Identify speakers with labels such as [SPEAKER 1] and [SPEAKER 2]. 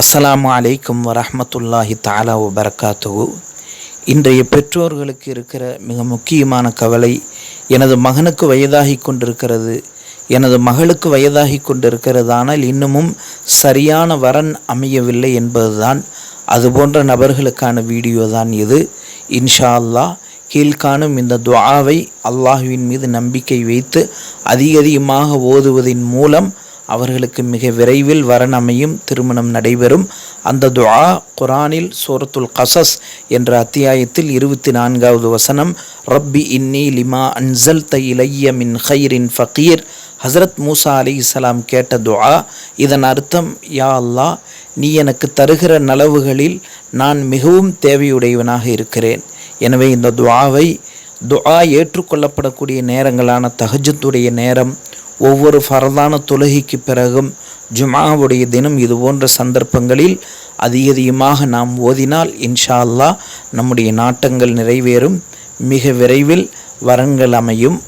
[SPEAKER 1] அஸ்லாம் அலைக்கும் வரமத்துல்லாஹி தாலா வபரகாத்துஹு. இன்றைய பெற்றோர்களுக்கு இருக்கிற மிக முக்கியமான கவலை எனது மகனுக்கு வயதாகி கொண்டிருக்கிறது. எனது மகளுக்கு வயதாகி கொண்டிருக்கிறது ஆனால் இன்னமும் சரியான வரன் அமையவில்லை என்பதுதான். அதுபோன்ற நபர்களுக்கான வீடியோ தான் இது. இன்ஷா அல்லாஹ் கீழ்காணும் இந்த துவாவை அல்லாஹுவின் மீது நம்பிக்கை வைத்து அதிகதிகமாக ஓதுவதன் மூலம் அவர்களுக்கு மிக விரைவில் வரன் அமையும் திருமணம் நடைபெறும். அந்த துஆ குரானில் சூரத்துல் கசஸ் என்ற அத்தியாயத்தில் இருபத்தி நான்காவது வசனம் ரப்பி இன்னி லிமா அன்சல் த இலைய மின் ஹைரின் ஃபகீர். ஹசரத் மூசா அலைஹிஸ்ஸலாம் கேட்ட துஆ இதன் அர்த்தம் யா அல்லாஹ் நீ எனக்கு தருகிற நலவுகளில் நான் மிகவும் தேவையுடையவனாக இருக்கிறேன். எனவே இந்த துவாவை துஆ ஏற்றுக்கொள்ளப்படக்கூடிய நேரங்களான தஹஜத்துடைய நேரம் ஒவ்வொரு ஃபரதான தொழுகைக்கு பிறகும் ஜுமாவுடைய தினம் இது போன்ற சந்தர்ப்பங்களில் அதிக அதிகமாக நாம் ஓதினால் இன்ஷா அல்லாஹ் நம்முடைய நாட்டங்கள் நிறைவேறும். மிக விரைவில் வரங்கள் அமையும்.